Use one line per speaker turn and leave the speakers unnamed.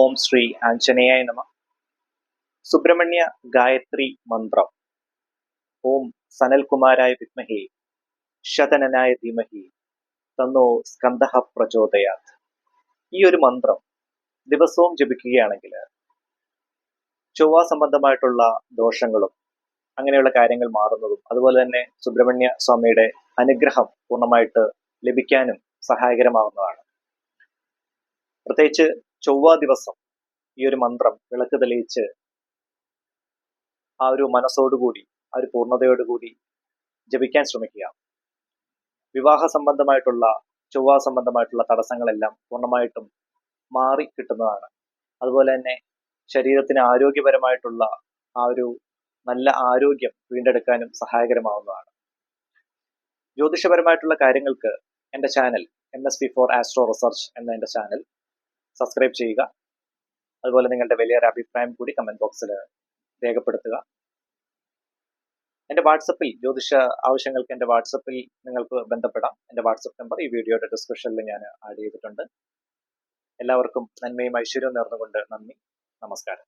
ഓം ശ്രീ ആഞ്ജനേയായ നമ. സുബ്രഹ്മണ്യ ഗായത്രി മന്ത്രം. ഓം സനൽകുമാരായ വിദ്മഹി ശതനനായ ധീമഹി തന്നോ സ്കന്ധ പ്രചോദയാത്. ഈ ഒരു മന്ത്രം ദിവസവും ജപിക്കുകയാണെങ്കിൽ ചൊവ്വ സംബന്ധമായിട്ടുള്ള ദോഷങ്ങളും അങ്ങനെയുള്ള കാര്യങ്ങൾ മാറുന്നതും അതുപോലെ തന്നെ സുബ്രഹ്മണ്യ സ്വാമിയുടെ അനുഗ്രഹം പൂർണമായിട്ട് ലഭിക്കാനും സഹായകരമാവുന്നതാണ്. പ്രത്യേകിച്ച് ചൊവ്വ ദിവസം ഈ ഒരു മന്ത്രം വിളക്ക് തെളിയിച്ച് ആ ഒരു മനസ്സോടുകൂടി ആ ഒരു പൂർണതയോടുകൂടി ജപിക്കാൻ ശ്രമിക്കുക. വിവാഹ സംബന്ധമായിട്ടുള്ള ചൊവ്വ സംബന്ധമായിട്ടുള്ള തടസ്സങ്ങളെല്ലാം പൂർണമായിട്ടും മാറി കിട്ടുന്നതാണ്. അതുപോലെ തന്നെ ശരീരത്തിന് ആരോഗ്യപരമായിട്ടുള്ള ആ ഒരു നല്ല ആരോഗ്യം വീണ്ടെടുക്കാനും സഹായകരമാവുന്നതാണ്. ജ്യോതിഷപരമായിട്ടുള്ള കാര്യങ്ങൾക്ക് എന്റെ channel M S P for astro research എന്ന എന്റെ ചാനൽ സബ്സ്ക്രൈബ് ചെയ്യുക. അതുപോലെ നിങ്ങളുടെ വലിയൊരു അഭിപ്രായം കൂടി കമന്റ് ബോക്സിൽ രേഖപ്പെടുത്തുക. എന്റെ വാട്സപ്പിൽ ജ്യോതിഷ ആവശ്യങ്ങൾക്ക് എന്റെ വാട്സപ്പിൽ നിങ്ങൾക്ക് ബന്ധപ്പെടാം. എന്റെ വാട്സപ്പ് നമ്പർ ഈ വീഡിയോയുടെ ഡിസ്ക്രിപ്ഷനിൽ ഞാൻ ആഡ് ചെയ്തിട്ടുണ്ട്. എല്ലാവർക്കും നന്മയും ഐശ്വര്യവും നേർന്നുകൊണ്ട് നന്ദി. നമസ്കാരം.